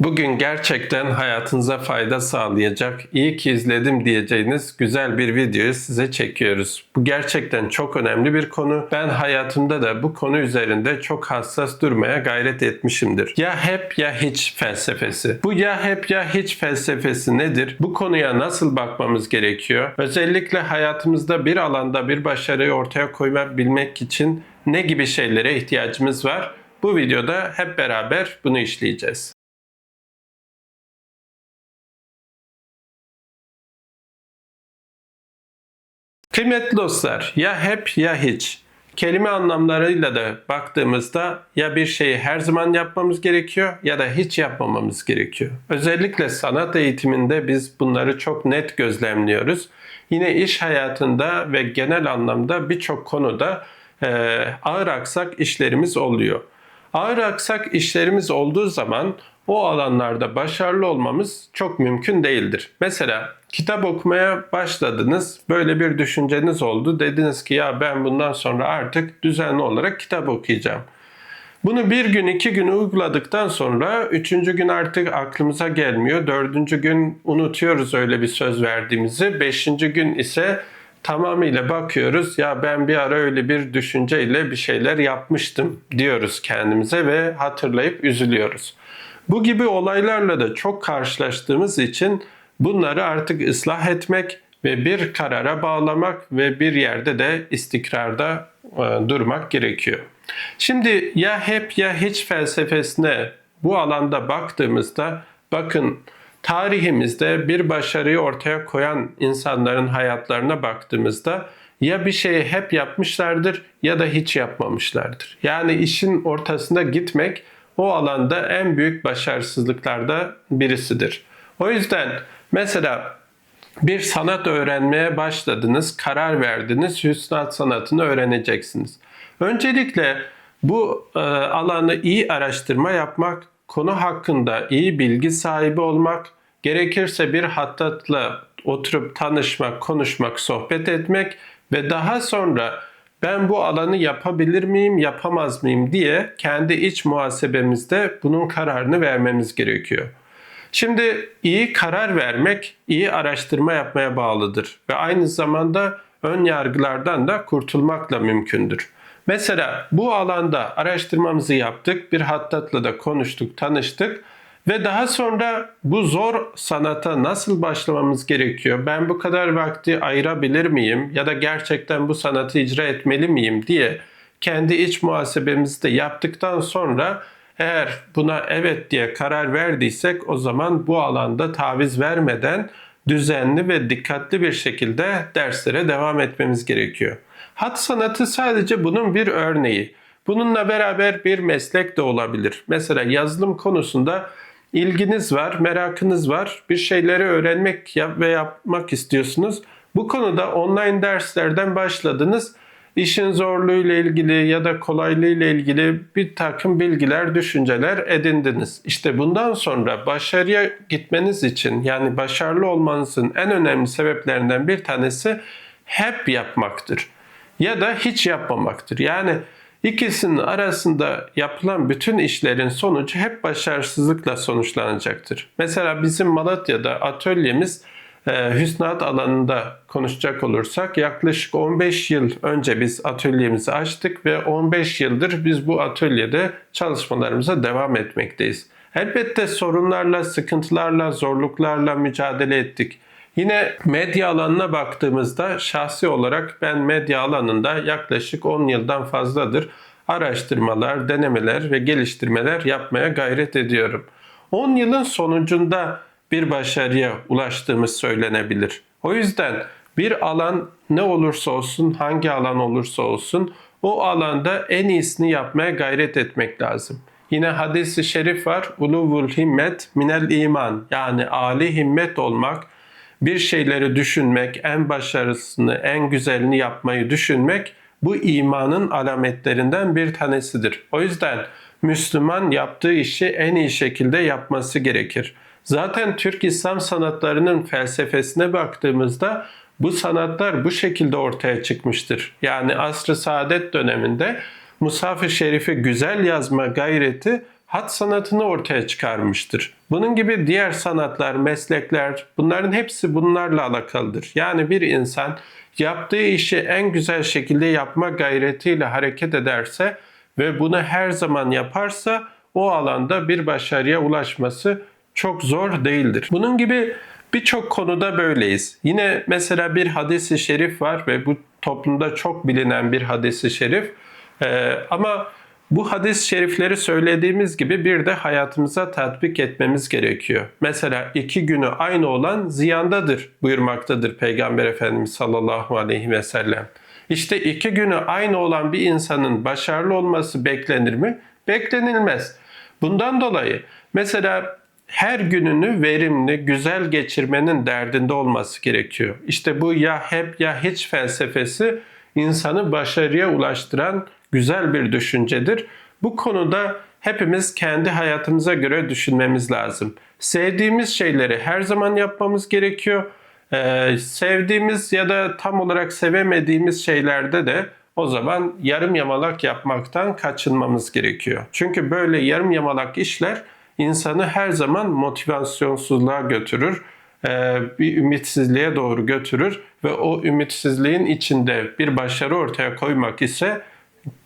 Bugün gerçekten hayatınıza fayda sağlayacak, iyi ki izledim diyeceğiniz güzel bir videoyu size çekiyoruz. Bu gerçekten çok önemli bir konu. Ben hayatımda da bu konu üzerinde çok hassas durmaya gayret etmişimdir. Ya hep ya hiç felsefesi. Bu ya hep ya hiç felsefesi nedir? Bu konuya nasıl bakmamız gerekiyor? Özellikle hayatımızda bir alanda bir başarıyı ortaya koyabilmek için ne gibi şeylere ihtiyacımız var? Bu videoda hep beraber bunu işleyeceğiz. Kıymetli dostlar, ya hep ya hiç. Kelime anlamlarıyla da baktığımızda ya bir şeyi her zaman yapmamız gerekiyor ya da hiç yapmamamız gerekiyor. Özellikle sanat eğitiminde biz bunları çok net gözlemliyoruz. Yine iş hayatında ve genel anlamda birçok konuda e, ağır aksak işlerimiz oluyor. Ağır aksak işlerimiz olduğu zaman o alanlarda başarılı olmamız çok mümkün değildir. Mesela kitap okumaya başladınız, böyle bir düşünceniz oldu. Dediniz ki ya ben bundan sonra artık düzenli olarak kitap okuyacağım. Bunu bir gün iki gün uyguladıktan sonra üçüncü gün artık aklımıza gelmiyor. Dördüncü gün unutuyoruz öyle bir söz verdiğimizi. Beşinci gün ise tamamıyla bakıyoruz ya ben bir ara öyle bir düşünceyle bir şeyler yapmıştım diyoruz kendimize ve hatırlayıp üzülüyoruz. Bu gibi olaylarla da çok karşılaştığımız için bunları artık ıslah etmek ve bir karara bağlamak ve bir yerde de istikrarda e, durmak gerekiyor. Şimdi ya hep ya hiç felsefesine bu alanda baktığımızda bakın tarihimizde bir başarıyı ortaya koyan insanların hayatlarına baktığımızda ya bir şeyi hep yapmışlardır ya da hiç yapmamışlardır. Yani işin ortasında gitmek o alanda en büyük başarısızlıklarda birisidir. O yüzden mesela bir sanat öğrenmeye başladınız, karar verdiniz, hüsnat sanatını öğreneceksiniz. Öncelikle bu e, alanı iyi araştırma yapmak, konu hakkında iyi bilgi sahibi olmak, gerekirse bir hattatla oturup tanışmak, konuşmak, sohbet etmek ve daha sonra ben bu alanı yapabilir miyim, yapamaz mıyım diye kendi iç muhasebemizde bunun kararını vermemiz gerekiyor. Şimdi iyi karar vermek iyi araştırma yapmaya bağlıdır ve aynı zamanda ön yargılardan da kurtulmakla mümkündür. Mesela bu alanda araştırmamızı yaptık, bir hattatla da konuştuk, tanıştık ve daha sonra bu zor sanata nasıl başlamamız gerekiyor? Ben bu kadar vakti ayırabilir miyim? Ya da gerçekten bu sanatı icra etmeli miyim diye kendi iç muhasebemizi de yaptıktan sonra eğer buna evet diye karar verdiysek o zaman bu alanda taviz vermeden düzenli ve dikkatli bir şekilde derslere devam etmemiz gerekiyor. Hat sanatı sadece bunun bir örneği. Bununla beraber bir meslek de olabilir. Mesela yazılım konusunda ilginiz var, merakınız var, bir şeyleri öğrenmek ve yapmak istiyorsunuz. Bu konuda online derslerden başladınız. İşin zorluğuyla ilgili ya da kolaylığıyla ilgili bir takım bilgiler, düşünceler edindiniz. İşte bundan sonra başarıya gitmeniz için yani başarılı olmanızın en önemli sebeplerinden bir tanesi hep yapmaktır. Ya da hiç yapmamaktır. Yani İkisinin arasında yapılan bütün işlerin sonucu hep başarısızlıkla sonuçlanacaktır. Mesela bizim Malatya'da atölyemiz Hüsnat alanında konuşacak olursak yaklaşık 15 yıl önce biz atölyemizi açtık ve 15 yıldır biz bu atölyede çalışmalarımıza devam etmekteyiz. Elbette sorunlarla, sıkıntılarla, zorluklarla mücadele ettik. Yine medya alanına baktığımızda şahsi olarak ben medya alanında yaklaşık 10 yıldan fazladır araştırmalar, denemeler ve geliştirmeler yapmaya gayret ediyorum. 10 yılın sonucunda bir başarıya ulaştığımız söylenebilir. O yüzden bir alan ne olursa olsun, hangi alan olursa olsun o alanda en iyisini yapmaya gayret etmek lazım. Yine hadisi şerif var. Uluvul himmet minel iman. Yani ali himmet olmak, bir şeyleri düşünmek, en başarısını, en güzelini yapmayı düşünmek bu imanın alametlerinden bir tanesidir. O yüzden Müslüman yaptığı işi en iyi şekilde yapması gerekir. Zaten Türk İslam sanatlarının felsefesine baktığımızda bu sanatlar bu şekilde ortaya çıkmıştır. Yani asr-ı saadet döneminde Musaf-ı Şerif'i güzel yazma gayreti hat sanatını ortaya çıkarmıştır. Bunun gibi diğer sanatlar, meslekler bunların hepsi bunlarla alakalıdır. Yani bir insan yaptığı işi en güzel şekilde yapma gayretiyle hareket ederse ve bunu her zaman yaparsa o alanda bir başarıya ulaşması çok zor değildir. Bunun gibi birçok konuda böyleyiz. Yine mesela bir hadisi şerif var ve bu toplumda çok bilinen bir hadisi şerif. Ee, ama bu hadis şerifleri söylediğimiz gibi bir de hayatımıza tatbik etmemiz gerekiyor. Mesela iki günü aynı olan ziyandadır buyurmaktadır Peygamber Efendimiz sallallahu aleyhi ve sellem. İşte iki günü aynı olan bir insanın başarılı olması beklenir mi? Beklenilmez. Bundan dolayı mesela her gününü verimli, güzel geçirmenin derdinde olması gerekiyor. İşte bu ya hep ya hiç felsefesi insanı başarıya ulaştıran güzel bir düşüncedir. Bu konuda hepimiz kendi hayatımıza göre düşünmemiz lazım. Sevdiğimiz şeyleri her zaman yapmamız gerekiyor. Ee, sevdiğimiz ya da tam olarak sevemediğimiz şeylerde de o zaman yarım yamalak yapmaktan kaçınmamız gerekiyor. Çünkü böyle yarım yamalak işler insanı her zaman motivasyonsuzluğa götürür, e, bir ümitsizliğe doğru götürür ve o ümitsizliğin içinde bir başarı ortaya koymak ise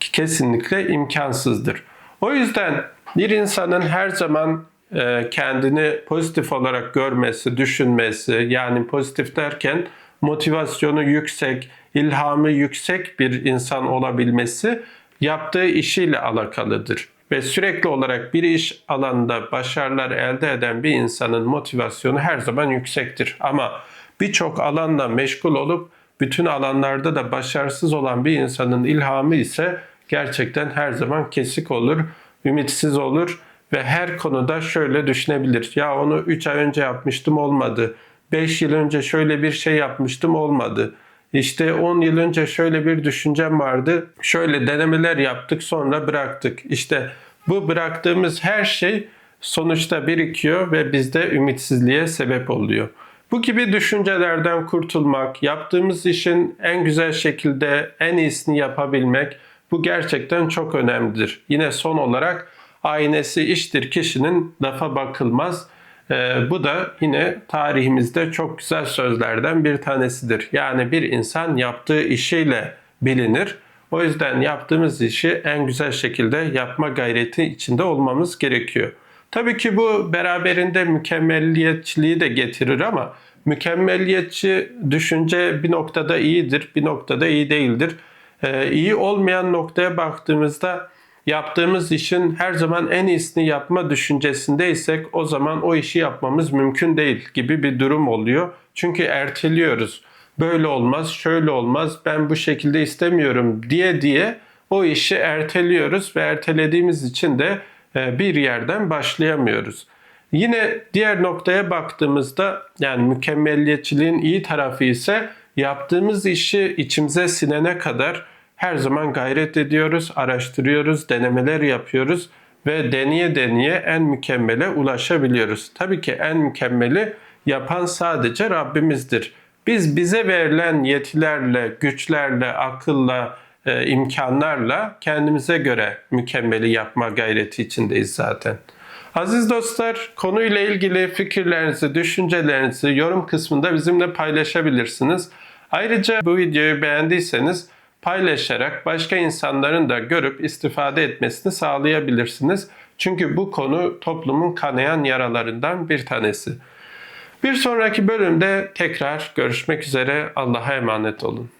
kesinlikle imkansızdır. O yüzden bir insanın her zaman e, kendini pozitif olarak görmesi, düşünmesi, yani pozitif derken motivasyonu yüksek, ilhamı yüksek bir insan olabilmesi yaptığı işiyle alakalıdır. Ve sürekli olarak bir iş alanında başarılar elde eden bir insanın motivasyonu her zaman yüksektir. Ama birçok alanla meşgul olup bütün alanlarda da başarısız olan bir insanın ilhamı ise gerçekten her zaman kesik olur, ümitsiz olur ve her konuda şöyle düşünebilir. Ya onu 3 ay önce yapmıştım olmadı. 5 yıl önce şöyle bir şey yapmıştım olmadı. İşte 10 yıl önce şöyle bir düşüncem vardı. Şöyle denemeler yaptık sonra bıraktık. İşte bu bıraktığımız her şey sonuçta birikiyor ve bizde ümitsizliğe sebep oluyor. Bu gibi düşüncelerden kurtulmak, yaptığımız işin en güzel şekilde en iyisini yapabilmek bu gerçekten çok önemlidir. Yine son olarak aynesi iştir kişinin lafa bakılmaz. Ee, bu da yine tarihimizde çok güzel sözlerden bir tanesidir. Yani bir insan yaptığı işiyle bilinir. O yüzden yaptığımız işi en güzel şekilde yapma gayreti içinde olmamız gerekiyor. Tabii ki bu beraberinde mükemmelliyetçiliği de getirir ama mükemmelliyetçi düşünce bir noktada iyidir, bir noktada iyi değildir. Ee, iyi olmayan noktaya baktığımızda yaptığımız işin her zaman en iyisini yapma düşüncesindeysek o zaman o işi yapmamız mümkün değil gibi bir durum oluyor. Çünkü erteliyoruz. Böyle olmaz, şöyle olmaz, ben bu şekilde istemiyorum diye diye o işi erteliyoruz ve ertelediğimiz için de e, bir yerden başlayamıyoruz. Yine diğer noktaya baktığımızda yani mükemmelliyetçiliğin iyi tarafı ise yaptığımız işi içimize sinene kadar her zaman gayret ediyoruz, araştırıyoruz, denemeler yapıyoruz ve deneye deneye en mükemmele ulaşabiliyoruz. Tabii ki en mükemmeli yapan sadece Rabbimizdir. Biz bize verilen yetilerle, güçlerle, akılla, e, imkanlarla kendimize göre mükemmeli yapma gayreti içindeyiz zaten. Aziz dostlar, konuyla ilgili fikirlerinizi, düşüncelerinizi yorum kısmında bizimle paylaşabilirsiniz. Ayrıca bu videoyu beğendiyseniz paylaşarak başka insanların da görüp istifade etmesini sağlayabilirsiniz. Çünkü bu konu toplumun kanayan yaralarından bir tanesi. Bir sonraki bölümde tekrar görüşmek üzere. Allah'a emanet olun.